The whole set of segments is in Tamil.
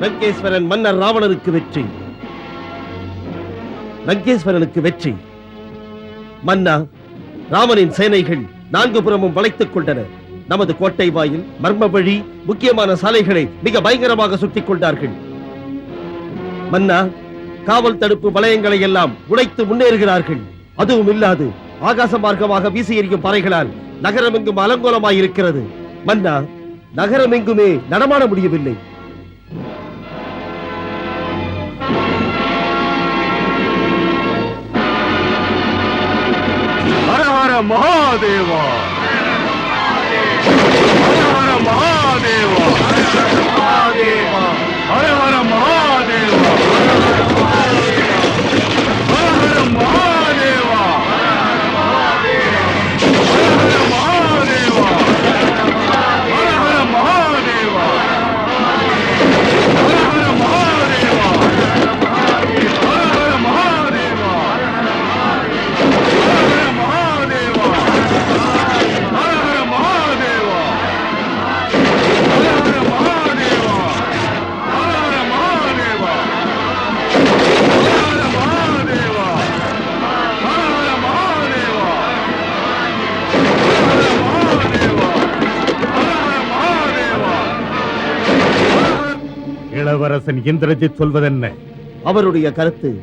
லங்கேஸ்வரன் மன்னர் ராவணனுக்கு வெற்றி. லங்கேஸ்வரனுக்கு வெற்றி. மன்னா ராமனின் சேனைகள் நான்கு புறமும் வளைத்துக் கொண்டன. நமது கோட்டை வாயில் மர்ம வழி முக்கியமான சாலைகளை மிக பயங்கரமாக சுட்டிக் கொண்டார்கள். மன்னா காவல் தடுப்பு வளையங்களை எல்லாம் உடைத்து முன்னேறுகிறார்கள். அதுவும் இல்லாது ஆகாச மார்க்கமாக வீசி எறியும் பறைகளால் நகரமெங்கும் அலங்கோலமாயிருக்கிறது. மன்னா நகரமெங்குமே நடமாட முடியவில்லை. મહાદેવા இளவரசன் இந்திரஜித் சொல்வதென்ன? அவருடைய கருத்து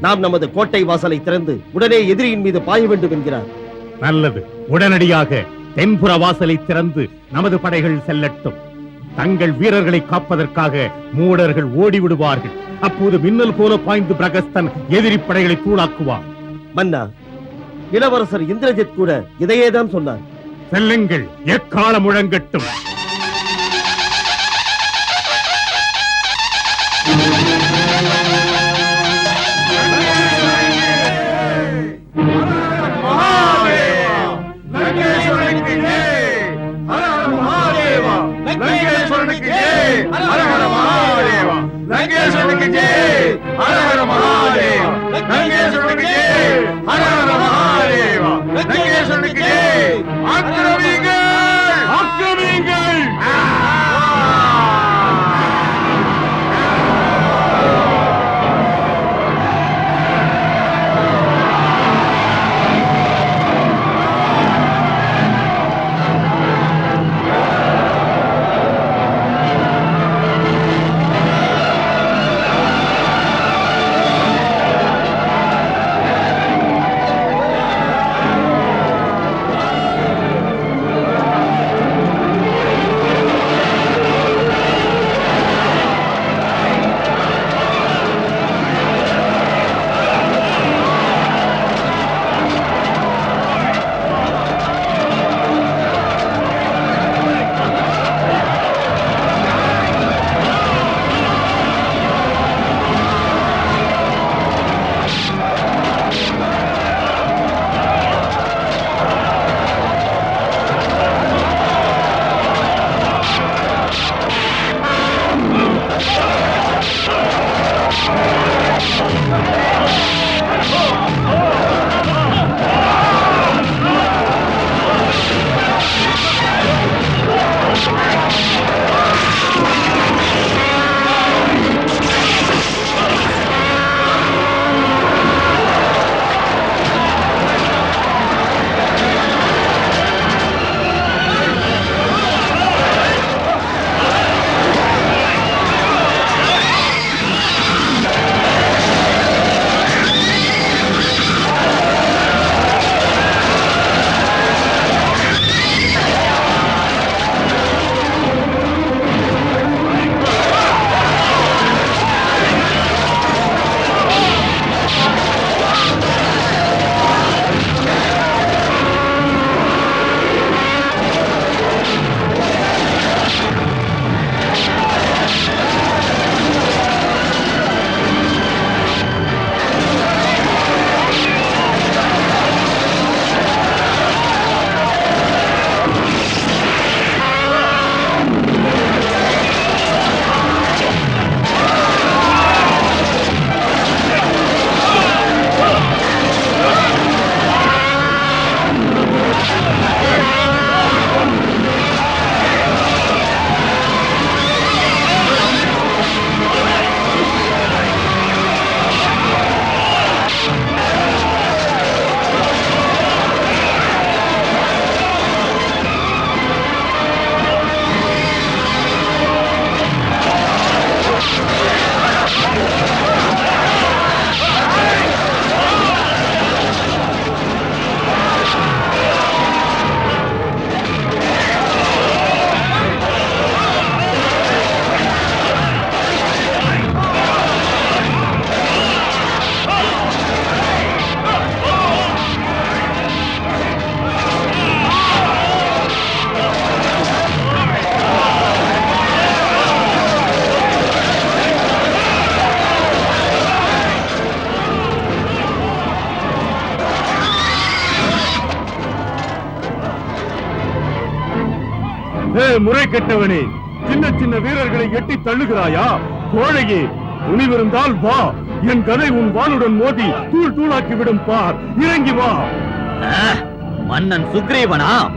நாம் நமது கோட்டை வாசலை திறந்து உடனே எதிரியின் மீது பாய வேண்டும் என்கிறார். நல்லது. உடனடியாக தென்புற வாசலை திறந்து நமது படைகள் செல்லட்டும். தங்கள் வீரர்களை காப்பதற்காக மூடர்கள் ஓடிவிடுவார்கள். அப்போது மின்னல் போல பாய்ந்து பிரகஸ்தன் எதிரி படைகளை தூளாக்குவார் மன்னா இளவரசர் இந்திரஜித் கூட இதையேதான் சொன்னார். செல்லுங்கள் எக்கால முழங்கட்டும். முறை கெட்டவனே சின்ன சின்ன வீரர்களை எட்டி தள்ளுகிறாயா? கோழையே துணிவிருந்தால் வா. என் கதை உன் வாளுடன் மோதி தூள் தூளாக்கி விடும் பார். இறங்கி வா. மன்னன் சுக்ரீவனா?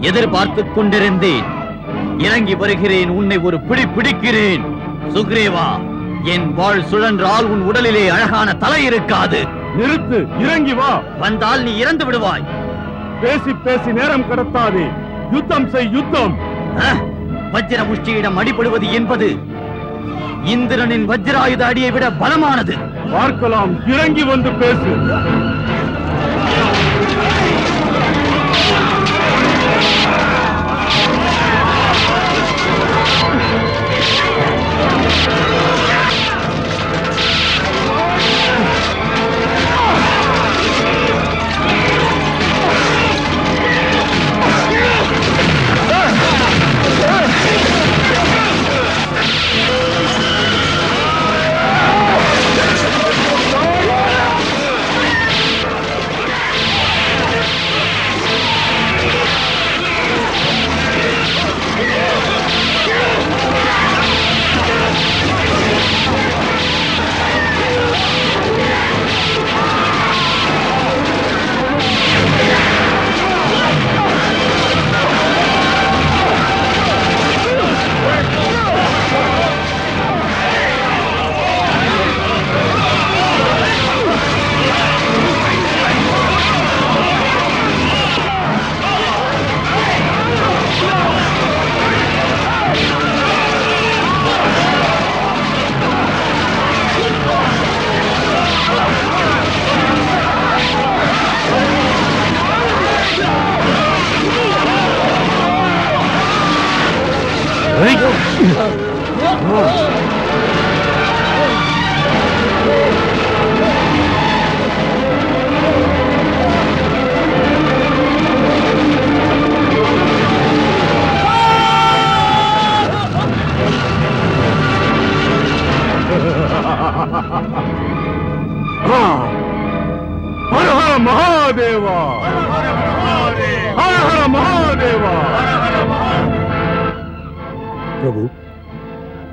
எதிர்பார்த்துக் கொண்டிருந்தேன். இறங்கி வருகிறேன் உன்னை ஒரு பிடி பிடிக்கிறேன். சுக்ரீவா என் வாழ் சுழன்றால் உன் உடலிலே அழகான தலை இருக்காது. நிறுத்து இறங்கி வா. வந்தால் நீ இறந்து விடுவாய். பேசி பேசி நேரம் கடத்தாதே. யுத்தம் செய் யுத்தம். வஜ்ர முஷ்டியிடம் அடிபடுவது என்பது இந்திரனின் வஜ்ராயுத அடியை விட பலமானது. பார்க்கலாம் இறங்கி வந்து பேசு.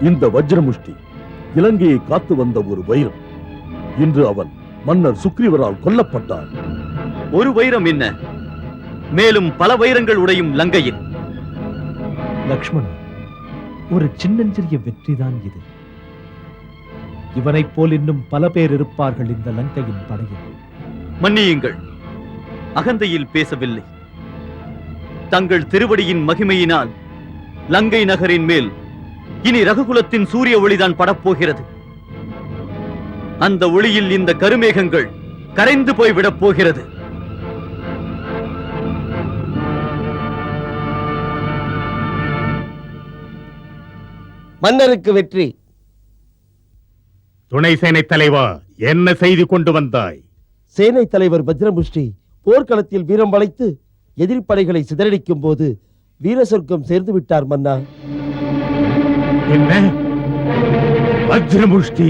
இந்த வஜ்ரமுஷ்டி இலங்கையை காத்து வந்த ஒரு வைரம். இன்று அவன் மன்னர் சுக்ரீவரால் கொல்லப்பட்டான். ஒரு வைரம் என்ன? மேலும் பல வைரங்கள் உடையும் லங்கையில். லக்ஷ்மணா ஒரு சின்னஞ்சிறிய வெற்றிதான் இது. இவனைப் போல் இன்னும் பல பேர் இருப்பார்கள் இந்த லங்கையின் படையில். மன்னியுங்கள் அகந்தையில் பேசவில்லை. தங்கள் திருவடியின் மகிமையினால் லங்கை நகரின் மேல் இனி ரகுகுலத்தின் சூரிய ஒளிதான் படப்போகிறது. அந்த ஒளியில் இந்த கருமேகங்கள் கரைந்து போய்விடப் போகிறது மன்னருக்கு வெற்றி. துணை சேனை தலைவா என்ன செய்தி கொண்டு வந்தாய்? சேனை தலைவர் வஜ்ரமுஷ்டி போர்க்களத்தில் வீரம் வளைத்து எதிர்ப்படைகளை சிதறடிக்கும் போது வீர சொர்க்கம் சேர்ந்து விட்டார் மன்னா. என்ன வஜ்ரமுஷ்டி